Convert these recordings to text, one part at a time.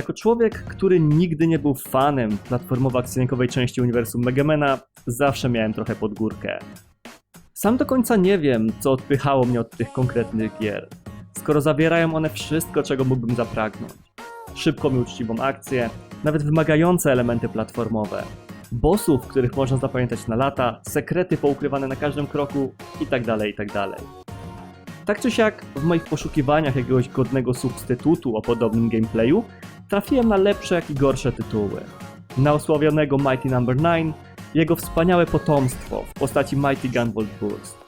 Jako człowiek, który nigdy nie był fanem platformowo-akcyjnikowej części uniwersum Megamena, zawsze miałem trochę pod górkę. Sam do końca nie wiem, co odpychało mnie od tych konkretnych gier, skoro zawierają one wszystko, czego mógłbym zapragnąć. Szybką i uczciwą akcję, nawet wymagające elementy platformowe, bossów, których można zapamiętać na lata, sekrety poukrywane na każdym kroku itd. itd. Tak czy siak, w moich poszukiwaniach jakiegoś godnego substytutu o podobnym gameplayu, trafiłem na lepsze jak i gorsze tytuły. Na osławionego Mighty Number 9 jego wspaniałe potomstwo w postaci Mighty Gunvolt Burst.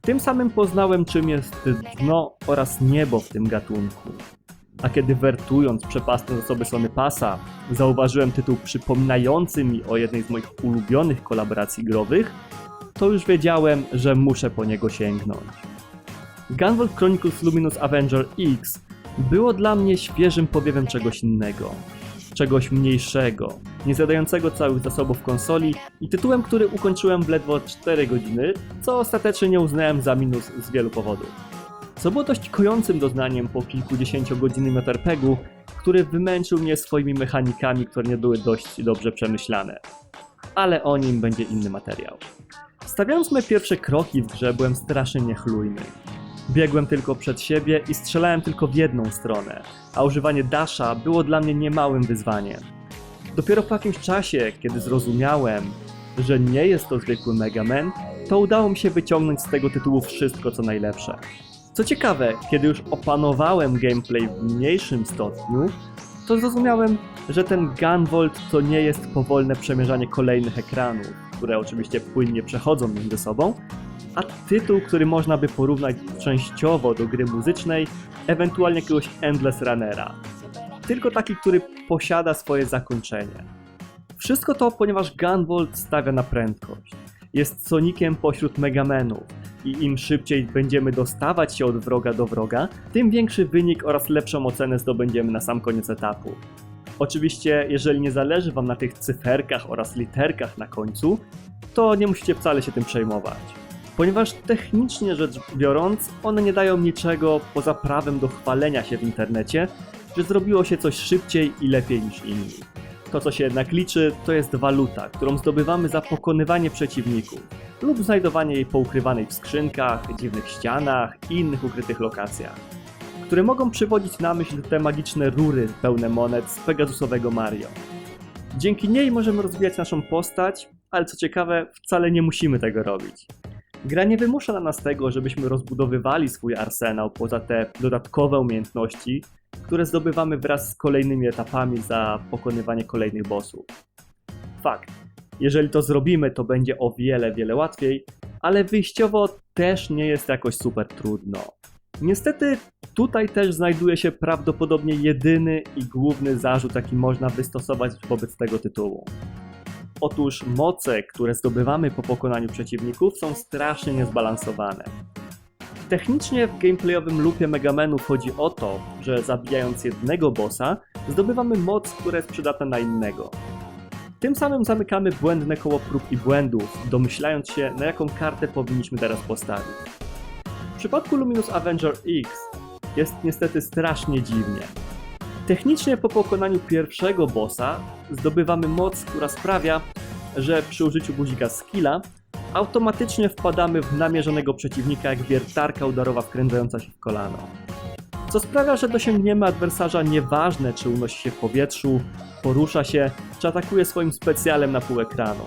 Tym samym poznałem czym jest dno oraz niebo w tym gatunku. A kiedy wertując przepastne zasoby Sony Passa, zauważyłem tytuł przypominający mi o jednej z moich ulubionych kolaboracji growych, to już wiedziałem, że muszę po niego sięgnąć. Gunvolt Chronicles Luminous Avenger X było dla mnie świeżym powiewem czegoś innego. Czegoś mniejszego, nie zadającego całych zasobów konsoli i tytułem, który ukończyłem w ledwo 4 godziny, co ostatecznie nie uznałem za minus z wielu powodów. Co było dość kojącym doznaniem po kilkudziesięciogodzinnym JRPG-u, który wymęczył mnie swoimi mechanikami, które nie były dość dobrze przemyślane. Ale o nim będzie inny materiał. Stawiając me pierwsze kroki w grze byłem strasznie niechlujny. Biegłem tylko przed siebie i strzelałem tylko w jedną stronę, a używanie dasha było dla mnie niemałym wyzwaniem. Dopiero po jakimś czasie, kiedy zrozumiałem, że nie jest to zwykły Mega Man, to udało mi się wyciągnąć z tego tytułu wszystko co najlepsze. Co ciekawe, kiedy już opanowałem gameplay w mniejszym stopniu, to zrozumiałem, że ten Gunvolt to nie jest powolne przemierzanie kolejnych ekranów, które oczywiście płynnie przechodzą między sobą, a tytuł, który można by porównać częściowo do gry muzycznej, ewentualnie jakiegoś Endless Runnera. Tylko taki, który posiada swoje zakończenie. Wszystko to, ponieważ Gunvolt stawia na prędkość. Jest Sonikiem pośród Megamenów i im szybciej będziemy dostawać się od wroga do wroga, tym większy wynik oraz lepszą ocenę zdobędziemy na sam koniec etapu. Oczywiście, jeżeli nie zależy Wam na tych cyferkach oraz literkach na końcu, to nie musicie wcale się tym przejmować. Ponieważ technicznie rzecz biorąc, one nie dają niczego poza prawem do chwalenia się w internecie, że zrobiło się coś szybciej i lepiej niż inni. To, co się jednak liczy, to jest waluta, którą zdobywamy za pokonywanie przeciwników lub znajdowanie jej poukrywanej w skrzynkach, dziwnych ścianach i innych ukrytych lokacjach, które mogą przywodzić na myśl te magiczne rury pełne monet z Pegasusowego Mario. Dzięki niej możemy rozwijać naszą postać, ale co ciekawe, wcale nie musimy tego robić. Gra nie wymusza na nas tego, żebyśmy rozbudowywali swój arsenał poza te dodatkowe umiejętności, które zdobywamy wraz z kolejnymi etapami za pokonywanie kolejnych bossów. Fakt, jeżeli to zrobimy, to będzie o wiele, wiele łatwiej, ale wyjściowo też nie jest jakoś super trudno. Niestety tutaj też znajduje się prawdopodobnie jedyny i główny zarzut, jaki można wystosować wobec tego tytułu. Otóż moce, które zdobywamy po pokonaniu przeciwników są strasznie niezbalansowane. Technicznie w gameplayowym loopie Megamenów chodzi o to, że zabijając jednego bossa, zdobywamy moc, która jest przydatna na innego. Tym samym zamykamy błędne koło prób i błędów, domyślając się, na jaką kartę powinniśmy teraz postawić. W przypadku Luminous Avenger X jest niestety strasznie dziwnie. Technicznie po pokonaniu pierwszego bossa zdobywamy moc, która sprawia, że przy użyciu guzika skilla automatycznie wpadamy w namierzonego przeciwnika jak wiertarka udarowa wkręcająca się w kolano. Co sprawia, że dosięgniemy adwersarza nieważne czy unosi się w powietrzu, porusza się, czy atakuje swoim specjalem na pół ekranu.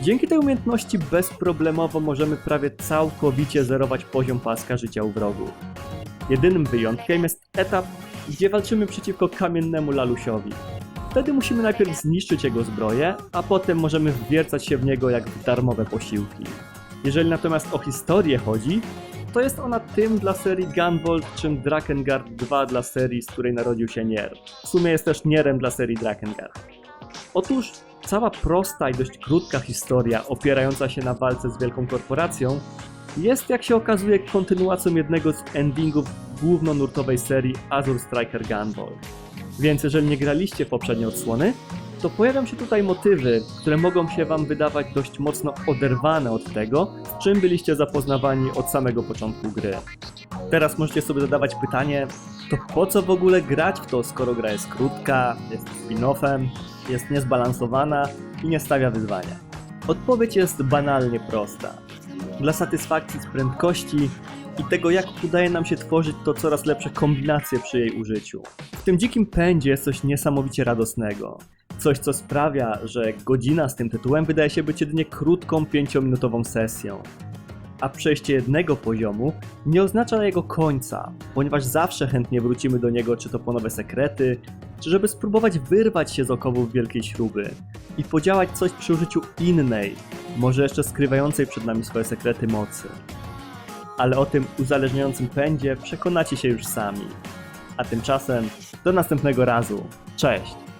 Dzięki tej umiejętności bezproblemowo możemy prawie całkowicie zerować poziom paska życia u wrogów. Jedynym wyjątkiem jest etap, gdzie walczymy przeciwko kamiennemu lalusiowi. Wtedy musimy najpierw zniszczyć jego zbroję, a potem możemy wwiercać się w niego jak w darmowe posiłki. Jeżeli natomiast o historię chodzi, to jest ona tym dla serii Gunvolt, czym Drakengard 2 dla serii, z której narodził się Nier. W sumie jest też Nierem dla serii Drakengard. Otóż cała prosta i dość krótka historia opierająca się na walce z wielką korporacją jest jak się okazuje kontynuacją jednego z endingów głównonurtowej serii Azure Striker Gunvolt. Więc jeżeli nie graliście w poprzednie odsłony, to pojawią się tutaj motywy, które mogą się wam wydawać dość mocno oderwane od tego, z czym byliście zapoznawani od samego początku gry. Teraz możecie sobie zadawać pytanie, to po co w ogóle grać w to, skoro gra jest krótka, jest spin-offem, jest niezbalansowana i nie stawia wyzwania? Odpowiedź jest banalnie prosta. Dla satysfakcji z prędkości i tego, jak udaje nam się tworzyć to coraz lepsze kombinacje przy jej użyciu. W tym dzikim pędzie jest coś niesamowicie radosnego. Coś, co sprawia, że godzina z tym tytułem wydaje się być jedynie krótką, pięciominutową sesją. A przejście jednego poziomu nie oznacza jego końca, ponieważ zawsze chętnie wrócimy do niego, czy to po nowe sekrety, czy żeby spróbować wyrwać się z okowów wielkiej śruby i podziałać coś przy użyciu innej, może jeszcze skrywającej przed nami swoje sekrety mocy. Ale o tym uzależniającym pędzie przekonacie się już sami. A tymczasem do następnego razu. Cześć!